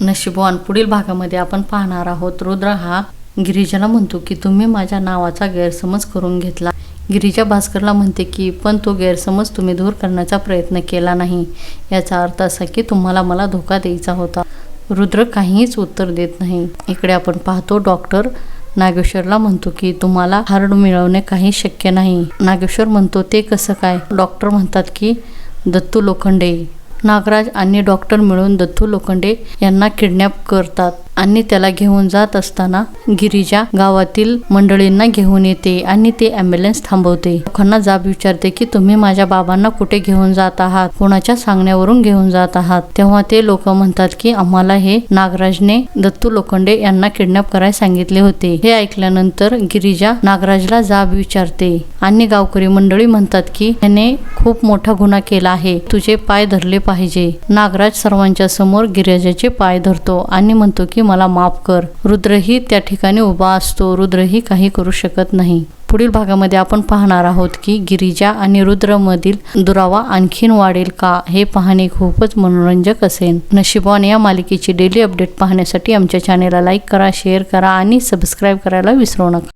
नशिबवान. पुढील भागामध्ये आपण पाहणार आहोत. रुद्र हा गिरिजाला म्हणतो की तुम्ही माझ्या नावाचा गैरसमज करून घेतला. गिरिजा भास्करला म्हणते की पण तो गैरसमज तुम्ही दूर करण्याचा प्रयत्न केला नाही. याचा अर्थ असा की तुम्हाला मला धोका द्यायचा होता. रुद्र काहीच उत्तर देत नाही. इकडे आपण पाहतो डॉक्टर नागेश्वरला म्हणतो की तुम्हाला हार्ड मिळवणे काही शक्य नाही. नागेश्वर म्हणतो ते कसं काय? डॉक्टर म्हणतात की दत्तू लोखंडे नागराज आणि डॉक्टर मिळून दत्तू लोखंडे यांना किडनॅप करतात. आणि त्याला घेऊन जात असताना गिरिजा गावातील मंडळींना घेऊन येते आणि ते ॲम्ब्युलन्स थांबवते. लोकांना जाब विचारते की तुम्ही माझ्या बाबांना कुठे घेऊन जात आहात? कोणाच्या सांगण्यावरून घेऊन जात आहात? तेव्हा ते लोक म्हणतात की आम्हाला हे नागराजने दत्तू लोखंडे यांना किडनॅप करायला सांगितले होते. हे ऐकल्यानंतर गिरिजा नागराजला जाब विचारते आणि गावकरी मंडळी म्हणतात की त्याने खूप मोठा गुन्हा केला आहे. तुझे पाय धरले पाहिजे. नागराज सर्वांच्या समोर गिरिजाचे पाय धरतो आणि म्हणतो की मला माफ कर. रुद्रही त्या ठिकाणी उभा असतो. रुद्रही काही करू शकत नाही. पुढील भागामध्ये आपण पाहणार आहोत की गिरिजा आणि रुद्रमधील दुरावा आणखीन वाढेल का हे पाहणे खूपच मनोरंजक असेल. नशिबॉन या मालिकेची डेली अपडेट पाहण्यासाठी आमच्या चॅनेलला लाईक करा शेअर करा आणि सबस्क्राईब करायला विसरू नका.